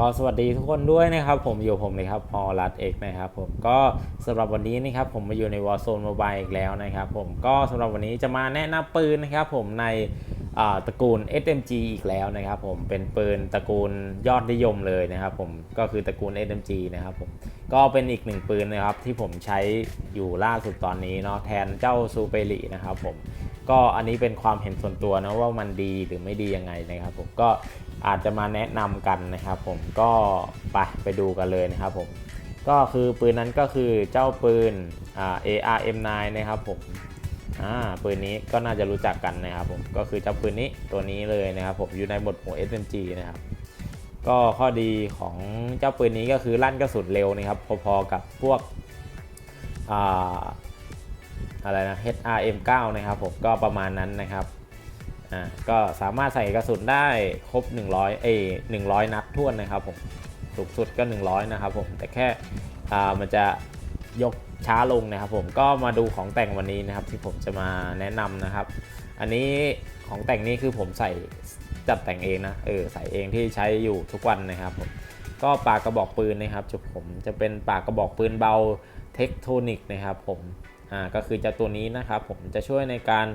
ก็สวัสดีทุกคนด้วยนะครับผมอยู่ผมเลยครับพอรัดเอกนะครับผมก็สำหรับวันนี้นะครับผมมาอยู่ใน Warzone Mobile อีกแล้วนะครับผมก็สำหรับวันนี้จะมาแนะนำปืนนะครับผมในตระกูล SMG อีกแล้วนะครับผมเป็นปืนตระกูลยอดนิยมเลยนะครับผมก็คือตระกูล SMG นะครับผมก็เป็นอีกหนึ่งปืนนะครับที่ผมใช้อยู่ล่าสุดตอนนี้เนาะแทนเจ้าซูเปรินะครับผม ก็อันนี้เป็นความเห็นส่วนตัวนะว่ามันดีหรือไม่ดียังไงนะครับ ผมก็อาจจะมาแนะนำกันนะครับ ผมก็ไปไปดูกันเลยนะครับผมก็คือปืนนั้นก็คือเจ้าปืนอ่า ARM9 นะครับผมอ่าปืนนี้ก็น่าจะรู้จักกันนะครับผมก็คือเจ้าปืนนี้ตัวนี้เลยนะครับผมอยู่ในบทหมวด SMG นะครับก็ข้อดีของเจ้าปืนนี้ก็คือลั่นกระสุนเร็วนะครับพอๆกับพวก อะไรนะ HRM9 นะครับผมก็ประมาณนั้นนะครับอ่าก็สามารถใส่กระสุนได้ครบ 100 เอย100 นัดท่วนนะครับผมสูงสุดก็ 100 นะครับผมแต่แค่อ่ามันจะยกช้าลงนะครับผมก็มาดูของแต่งวันนี้นะครับที่ผมจะมาแนะนำนะครับ อันนี้ของแต่งนี้คือผมใส่จัดแต่งเองนะเออใส่เองที่ใช้อยู่ทุกวันนะครับผมก็ปากกระบอกปืนนะครับจุดผมจะเป็นปากกระบอกปืนเบาเทคโทนิกนะครับผม อ่าก็คือเจะตัวนี้นะครับผมจะช่วยในการ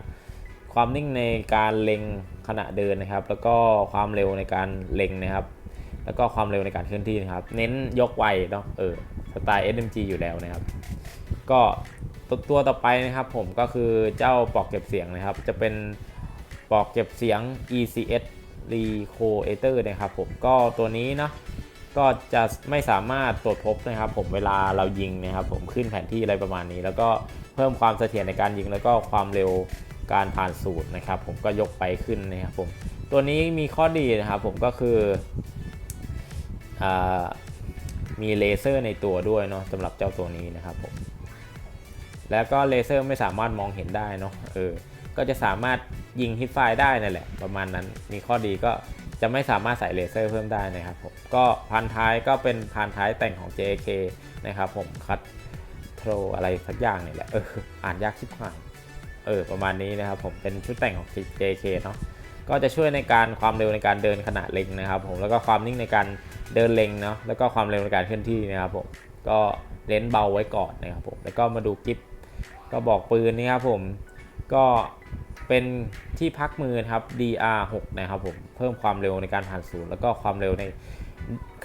ความนิ่งในการเล็งขณะเดินนะครับ แล้วก็ความเร็วในการเล็งนะครับ แล้วก็ความเร็วในการเคลื่อนที่นะครับ เน้นยกไวเนาะเออสไตล์ SMG อยู่แล้วนะครับ ก็ตัวตัวต่อไปนะครับ ผมก็คือเจ้าปลอกเก็บเสียงนะครับ จะเป็นปลอกเก็บเสียง ECS Recoator นะครับผมก็ตัวนี้เนาะก็จะไม่สามารถตรวจพบนะครับ ผมเวลาเรายิงนะครับ ผมขึ้นแผนที่อะไรประมาณนี้ แล้วก็ เพิ่มความเสถียรในการยิงแล้วก็ความเร็วการผ่านสูตรนะครับ ผมก็ยกไปขึ้นนะครับผมตัวนี้มีข้อดีนะครับผมก็คืออมีเลเซอร์ในตัวด้วยเนาะสำหรับเจ้าตัวนี้นะครับผมแล้วก็เลเซอร์ไม่สามารถมองเห็นได้เนาะเออก็จะสามารถยิงฮิตไฟได้นั่นแหละ ประมาณนั้นมีข้อดีก็จะไม่สามารถใส่เลเซอร์เพิ่มได้นะครับผมก็พันท้ายก็เป็นพันท้ายแต่งของ JK นะครับผมคัด โทรอะไรสักอย่างนี่แหละ เออ อ่านยากชิบหาย เออ ประมาณนี้นะครับผมเป็นชุดแต่งของ JK เนาะ ก็จะช่วยในการความเร็วในการเดินขณะเล็งนะครับ ผม แล้วก็ความนิ่งในการเดินเล็งเนาะ แล้วก็ความเร็วในการเคลื่อนที่นะครับผม ก็เลนส์เบาไว้ก่อนนะครับผม แล้วก็มาดูกิฟก็บอกปืนนี่ครับผม ก็เป็นที่พักมือครับ DR6 นะครับผม เพิ่มความเร็วในการผ่านศูนย์แล้วก็ความเร็วใน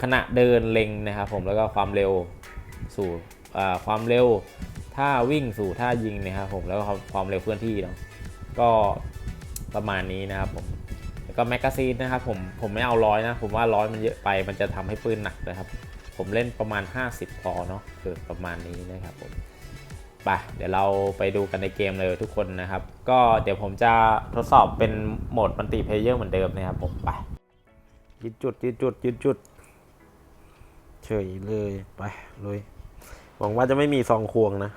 ขณะเดินเล็งนะครับผม แล้วก็ความเร็วสู่ ความเร็วถ้าวิ่งสู่ท่ายิงนะครับผมแล้วก็ความเร็วเคลื่อนที่เนาะก็ประมาณนี้นะครับผมแล้วก็แมกกาซีนนะครับผมผมไม่เอาร้อยนะ ผมว่าร้อยมันเยอะไปมันจะทำให้ปืนหนักนะครับ ผมเล่นประมาณ 50 พอเนาะเออประมาณนี้นะครับผมไปเดี๋ยวเราไปดูกันในเกมเลยทุกคนนะครับ ก็เดี๋ยวผมจะทดสอบเป็นโหมดมัลติเพลเยอร์เหมือนเดิมนะครับผมไปยืดจุดยืดจุดยืดจุดเฉยเลยไปเลย หวังว่าจะไม่มีซองควงนะ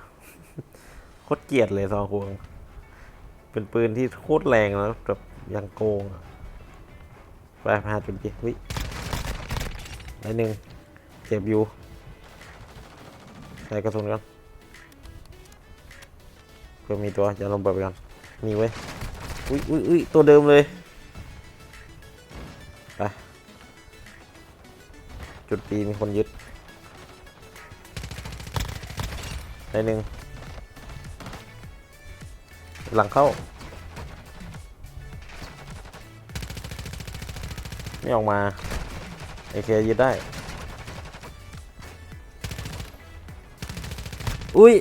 โคตรเกลียดเลยซองควง เป็นปืนที่โคตรแรงแล้วแบบยังโกงไปพาจุดยิวิไอหนึ่งเจ็บอยู่ใส่กระสุนก่อนเพื่อมีตัวจะลงเปิดไปก่อนมีเว้ยอุ้ยอุ้ยอุ้ยตัวเดิมเลยไปจุดปีมีคนยึด ได้หนึ่งหลังเข้า ไม่ออกมาไอเคยึดได้ อุ้ย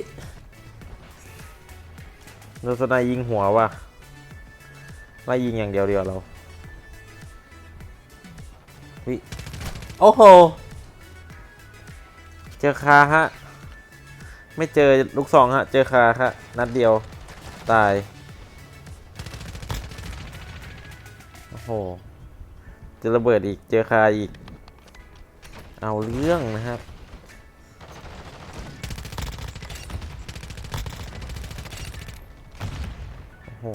โดนสไนยิงหัวว่ะไล่ยิงอย่างเดียวเดียวเราวิโอ้โห เจอคาฮะ ไม่เจอลูกซองฮะ เจอคาฮะนัดเดียว ตาย โอ้โหเจอระเบิดอีกเจอคาอีก เอาเรื่องนะครับโอ้โห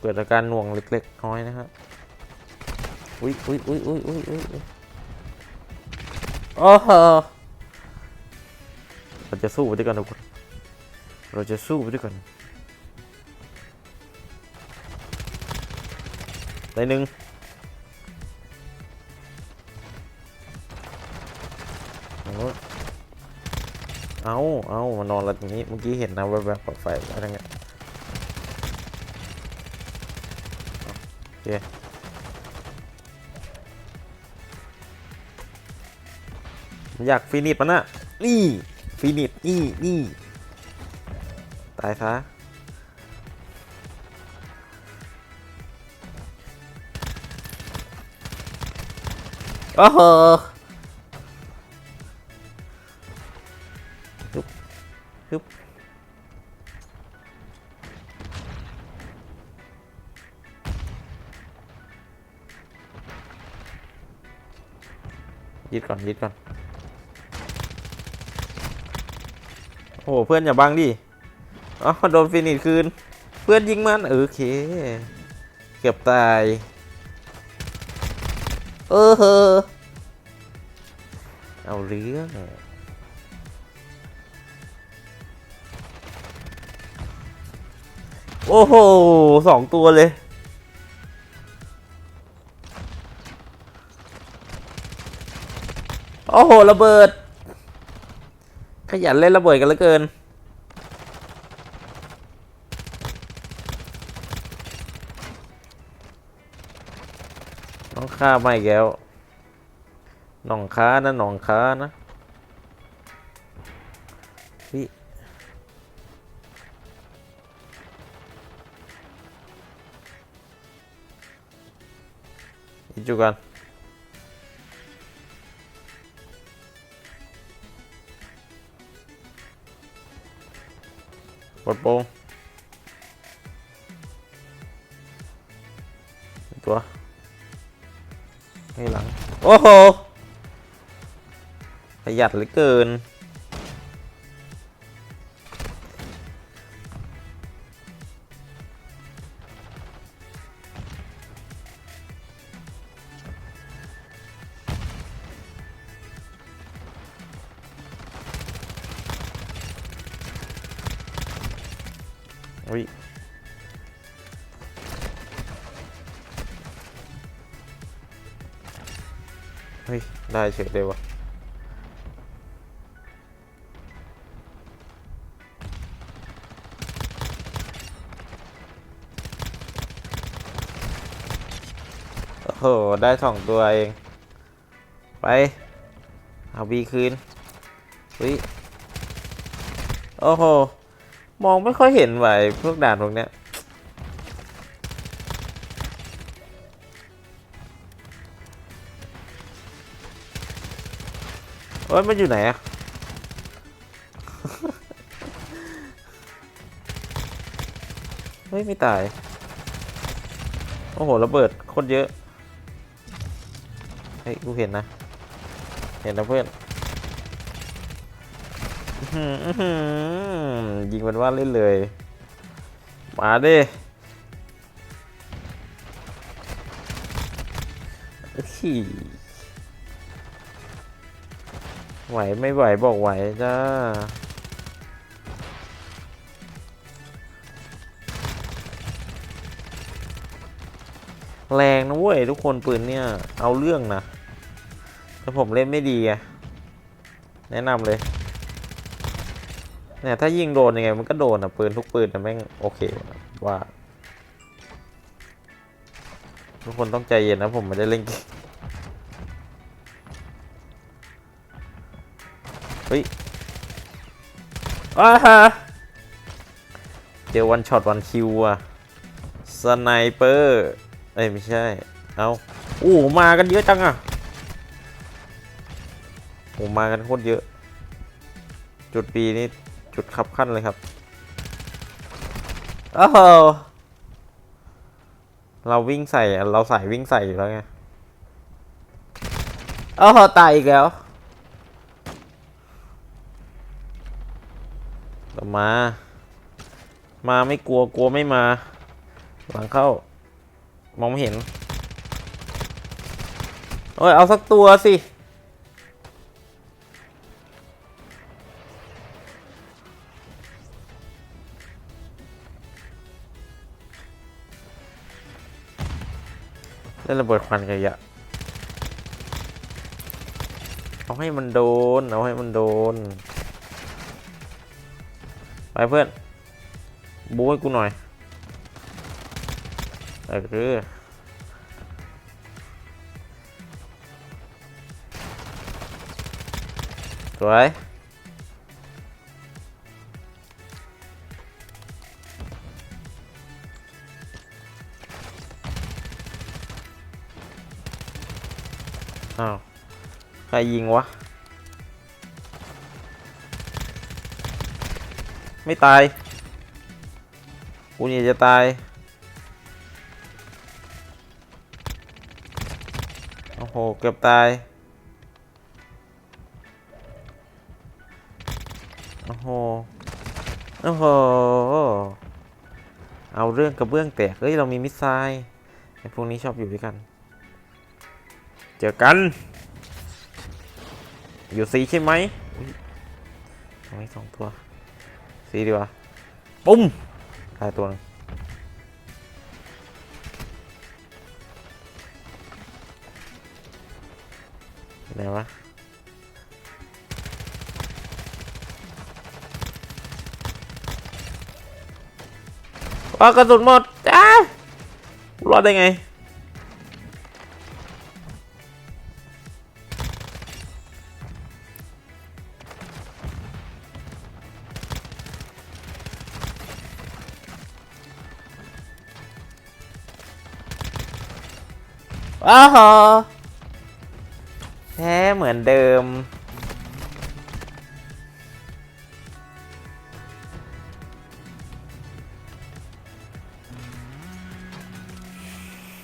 เกิดอาการหน่วงเล็กๆน้อยนะครับ อุ้ยอุ้ยอุ้ยอุ้ยอุ้ยอุ้ยโอ้โหเราจะสู้ไปด้วยกันทุกคนเราจะสู้ไปด้วยกันได้หนึ่งโอ้ยเอาเอามานอนแล้วตรงนี้ เมื่อกี้เห็นนะแวบๆปลักไฟอะไรเงี้ยโอเค อยากฟินิชมันนะนี่ฟินิชนี่นี่ตายซะโอ้โหฮึบฮึบยึดก่อนยึดก่อน โอ้โหเพื่อนอย่าบังดิอ๋อโดนฟินิชคืน เพื่อนยิงมันเออโอเค เกือบตาย เออเฮอเอาเรื่องโอ้โหสองตัวเลย โอ้โห ระเบิด ขยันเล่นระเบิดกันเหลือเกิน น้องข้าไม่แก้วหนองค้านะหนองค้านะพี่จูกัน ปลดโปงตัวให้หลัง โอ้โหประหยัดเหลือเกิน อุ้ยเฮ้ย ได้เฉยเลยวะโอ้โห ได้สองตัวเอง ไป เอาบีคืนเฮ้ย โอ้โห มองไม่ค่อยเห็นไหวพวกด่านพวกเนี้ยเอ้ยมันอยู่ไหนอะเฮ้ย ไม่ตาย โอ้โห ระเบิดคตรเยอะ เฮ้ย กูเห็นนะ เห็นนะเพื่อน ยิงมันว่าเล่นเลย มาดิอื้ไหวไม่ไหวบอกไหวจ้าแรงนะเว้ยทุกคนปืนเนี่ย เอาเรื่องนะแต่ผมเล่นไม่ดีไงแนะนำเลย เนี่ยถ้ายิงโดนยังไงมันก็โดนอะปืนทุกปืนนะแม่งโอเคว่า ทุกคนต้องใจเย็นนะผมไม่ได้เล่นเฮ้ยอ้าฮะเจอวันช็อตวันคิวอะสไนเปอร์เอ้ยไม่ใช่ เอาโอ้มากันเยอะจังอะโอ้มากันโคตรเยอะ จุดปีนี่ จุดขับขั้นเลยครับโอ้โหเราวิ่งใส่เราใส่วิ่งใส่อยู่แล้วไงโอ้โหตายอีกแล้วมา มาไม่กลัวกลัวไม่มา หลังเข้ามองไม่เห็น โอ้ย เอาสักตัวสิ เล่นระเบิดควันกันอีกอะเอาให้มันโดน เอาให้มันโดน ไปเพื่อน บูให้กูหน่อย เออสวย อ้าว ใครยิงวะ ไม่ตาย กูนี่จะตาย โอ้โห เกือบตาย โอ้โห โอ้โห เอาเรื่องกระเบื้องแตก เฮ้ย เรามีมิสไซล์ไอ้พวกนี้ชอบอยู่ด้วยกัน เจอกัน อยู่สีใช่ไหมอุ๊ยเอาไว้สองตัวสีดีกว่าปุ้มตายตัวนึงไหนวะว้ากระสุนหมดจ้ารอดได้ไง อ้าวแพ้เหมือนเดิม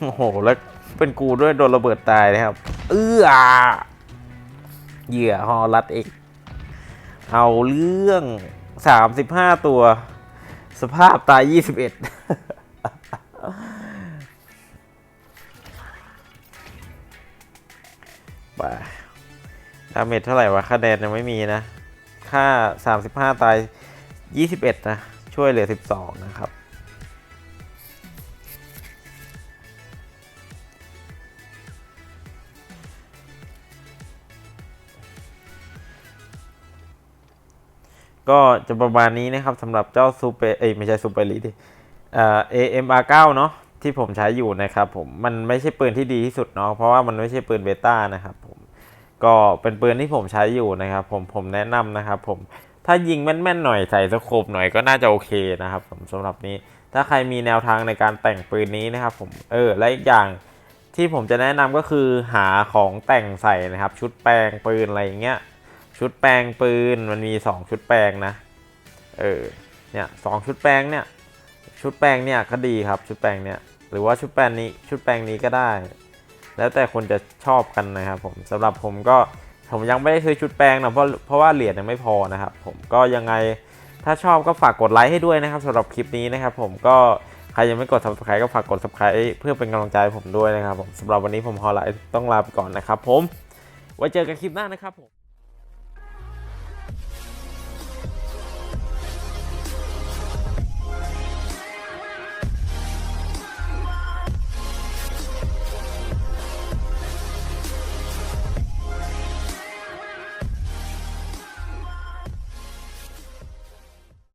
โอ้โห แล้วเป็นกูด้วยโดนระเบิดตายนะครับ เอื้อเหยื่อฮอรัดเอกเอาเรื่องสามสิบห้าตัว สภาพตายยี่สิบเอ็ด ดาเมจเท่าไหร่วะคะแนนยังไม่มีนะ ค่า 35 ตาย 21 นะ ช่วยเหลือ 12 นะครับ ก็จะประมาณนี้นะครับสำหรับเจ้าซูเปอร์เอ้ยไม่ใช่ซูเปอร์ลีดิเอ่อ AMR9 เนาะที่ผมใช้อยู่นะครับผม มันไม่ใช่ปืนที่ดีที่สุดเนาะเพราะว่ามันไม่ใช่ปืนเบต้านะครับผม ก็เป็นปืนที่ผมใช้อยู่นะครับ ผมผมแนะนำนะครับ ผมถ้ายิงแม่นๆหน่อยใส่สโคปหน่อยก็น่าจะโอเคนะครับผมสำหรับนี้ ถ้าใครมีแนวทางในการแต่งปืนนี้นะครับ ผมเออและอีกอย่างที่ผมจะแนะนำก็คือหาของแต่งใส่นะครับ ชุดแปลงปืนอะไรอย่างเงี้ยชุดแปลงปืนมันมี 2 ชุดแปลงนะเออเนี่ยสองชุดแปลงเนี่ยชุดแปลงเนี่ยก็ดีครับชุดแปลงเนี่ยหรือว่าชุดแปลงนี้ชุดแปลงนี้ก็ได้ แล้วแต่คนจะชอบกันนะครับผมสำหรับผมก็ผมยังไม่ได้ซื้อชุดแปลงนะเพราะเพราะว่าเหรียญยังไม่พอนะครับผมก็ยังไงถ้าชอบก็ฝากกดไลค์ให้ด้วยนะครับสำหรับคลิปนี้นะครับผมก็ใครยังไม่กด subscribe ก็ฝากกด subscribe เพื่อเป็นกำลังใจผมด้วยนะครับผมสำหรับวันนี้ผมฮอลไลท์ต้องลาไปก่อนนะครับผม ไว้เจอกันคลิปหน้านะครับผม